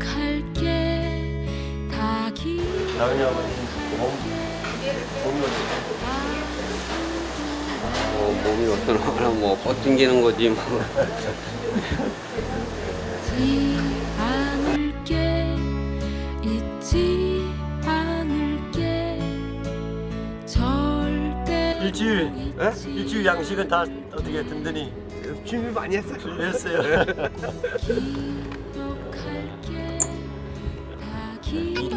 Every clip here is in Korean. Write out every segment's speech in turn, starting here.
기억할게 다 기. 다은이 아버지 몸 몸이 뭐 몸이 어떠나 뭐 뻗ting기는 거지 뭐. 잊지 않을게 잊지 않을게 절대 일주일 일주일 양식은 다 어떻게 든든히 준비 많이 했어요. 준비했어요.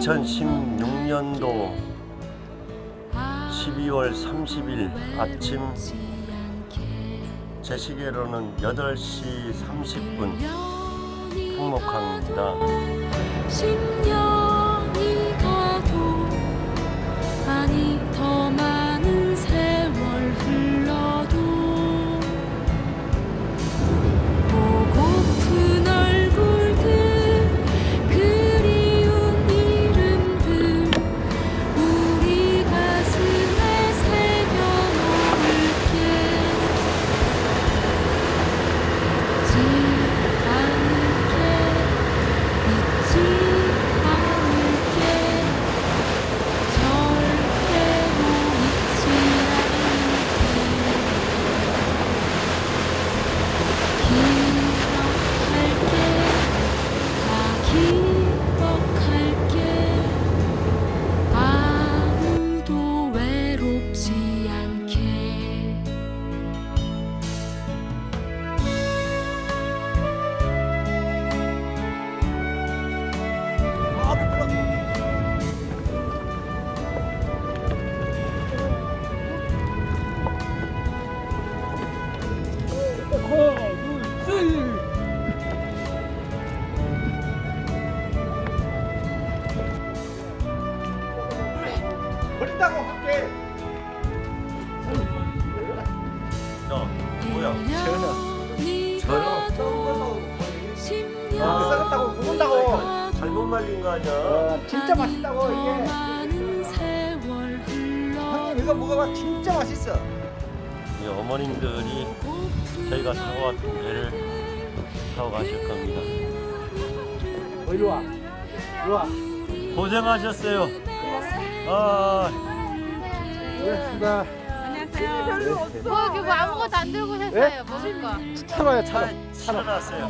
2016년도 12월 30일 아침 제 시계로는 8시 30분 행복합니다. 이거 먹어봐 진짜 맛있어. 이 어머님들이 저희가 타고 왔던 배를 타고 가실 겁니다. 어, 이리 와. 이리 와. 고생하셨어요. 아, 고맙습니다. 뭐 이렇게 뭐 아무것도 안 들고 오셨어요 먹을 거. 차로야 차로. 차 실어놨어요.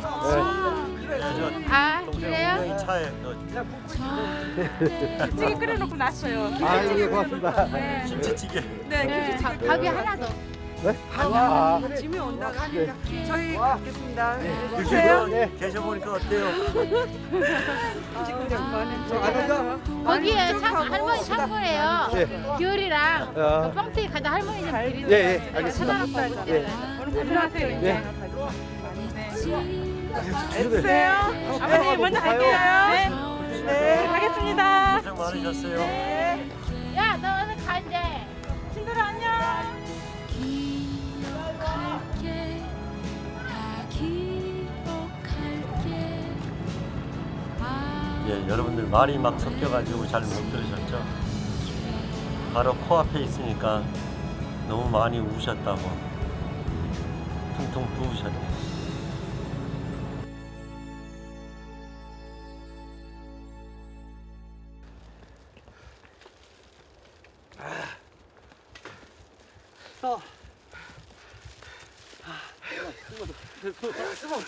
네, 저아 동생 그래 요? 분명히 차에 너 찌개 끓여놓고 놨어요. 아 예, 고맙습니다. 김치찌개. 네, 네, 밥- 밥이 하나 더. 네? 아, 짐이 온다가 네. 저희 갖겠습니다. 드시고 드세요. 네. 계셔보니까 어때요? 거기에 참 할머니 창고래요. 네. 귤이랑 아. 그 뻥튀기 가다 할머니 좀 드리는 예, 예, 거. 알겠습니다. 하나 먹고 예. 오늘 고생하세요. 네. 애쓰세요. 아버님 먼저 갈게요. 네. 네, 가겠습니다. 고생 많으셨어요. 야, 너 오늘 가 이제. 친구들 안녕. 기억할게 다 기억할게 아 예, 여러분들 말이 막 섞여가지고 잘 못 들으셨죠? 바로 코앞에 있으니까 너무 많이 우셨다고 퉁퉁 부으셨네.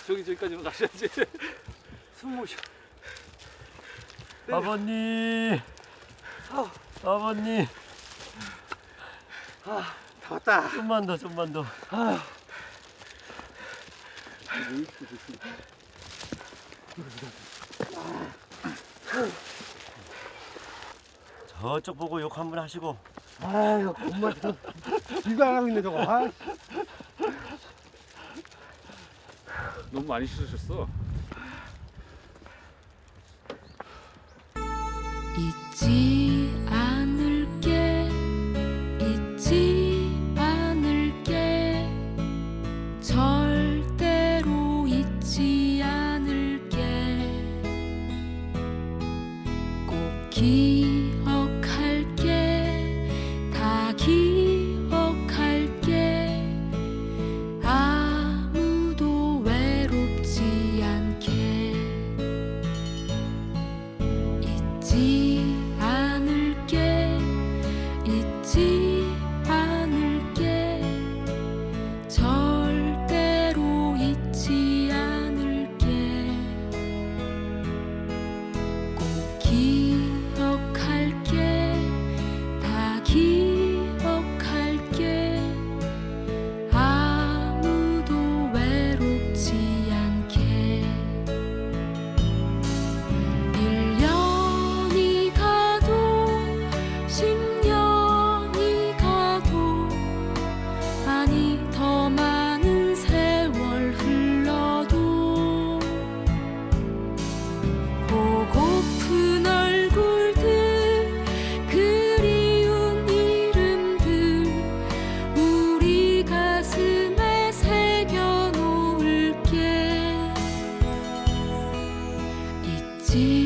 저기 저기까지만 가셔야지. 숨 모셔. 아버님, 아버님, 다 왔다. 좀만 더, 좀만 더. 저쪽 보고 욕 한 번 하시고 아유, 엄마 저 일도 안 하고 있네 저거. 아, 너무 많이 씻으셨어. 잊지 않을게 잊지 않을게 절대로 잊지 않을게 꼭 기. see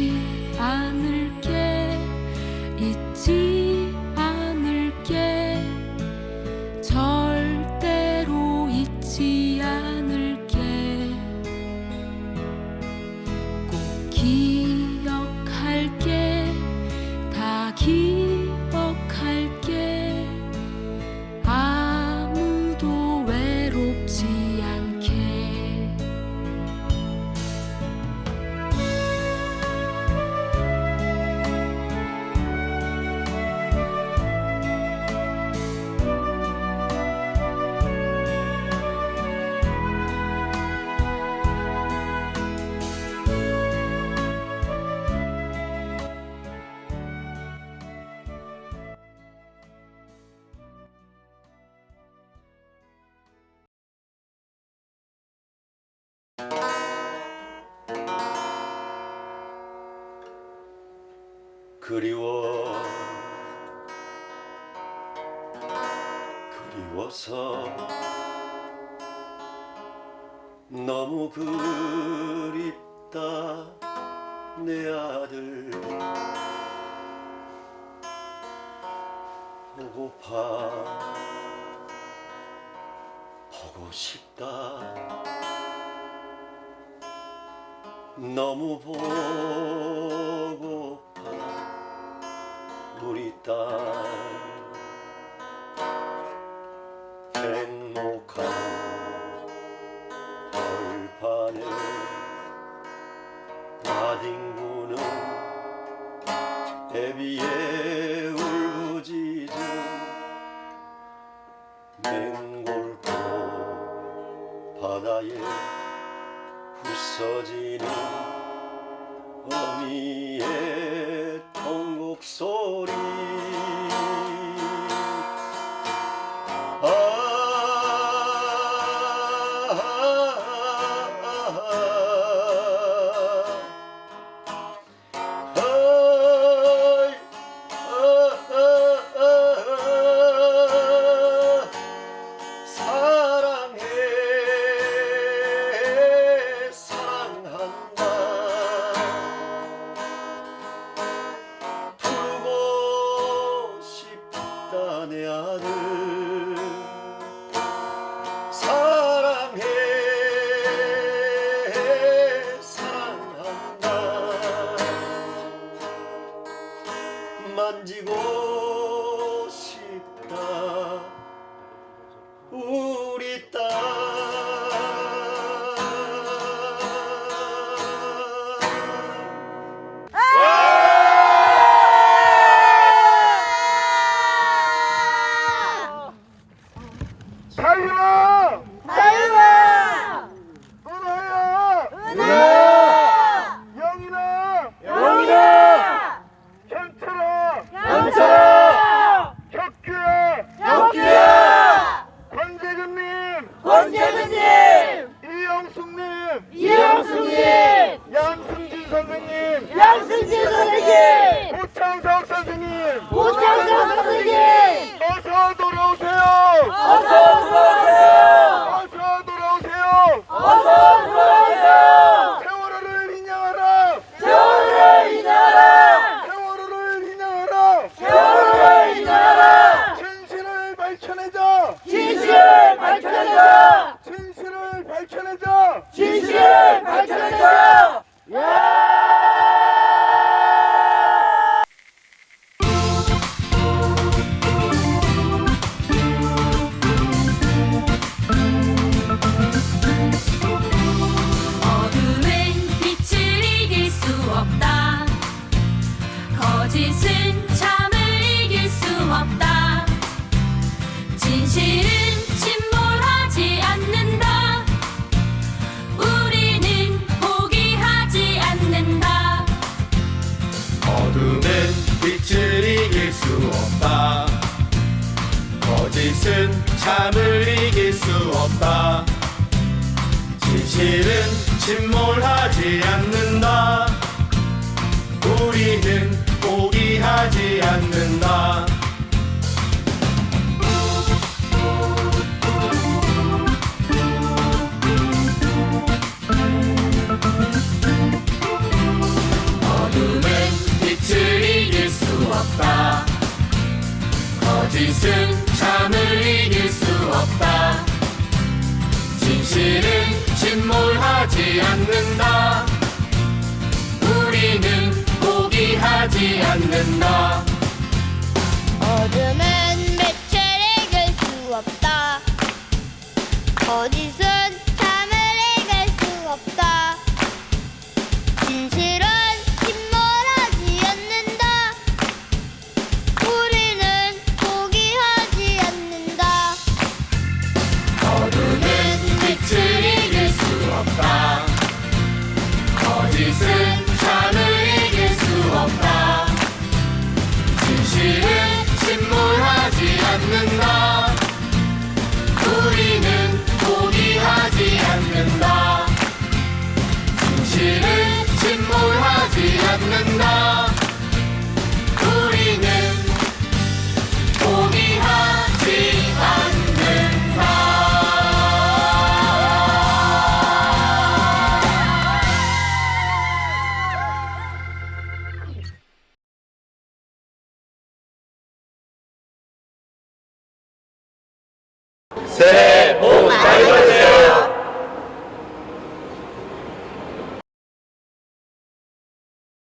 그리워. 그리워서 너무 그립다 내 아들. 보고파 보고 싶다. 너무 보고 행복한 벌판에 나뒹구는 애비의 울부짖음 맹골포 바다에 부서지는 어미의 통곡 소리. 포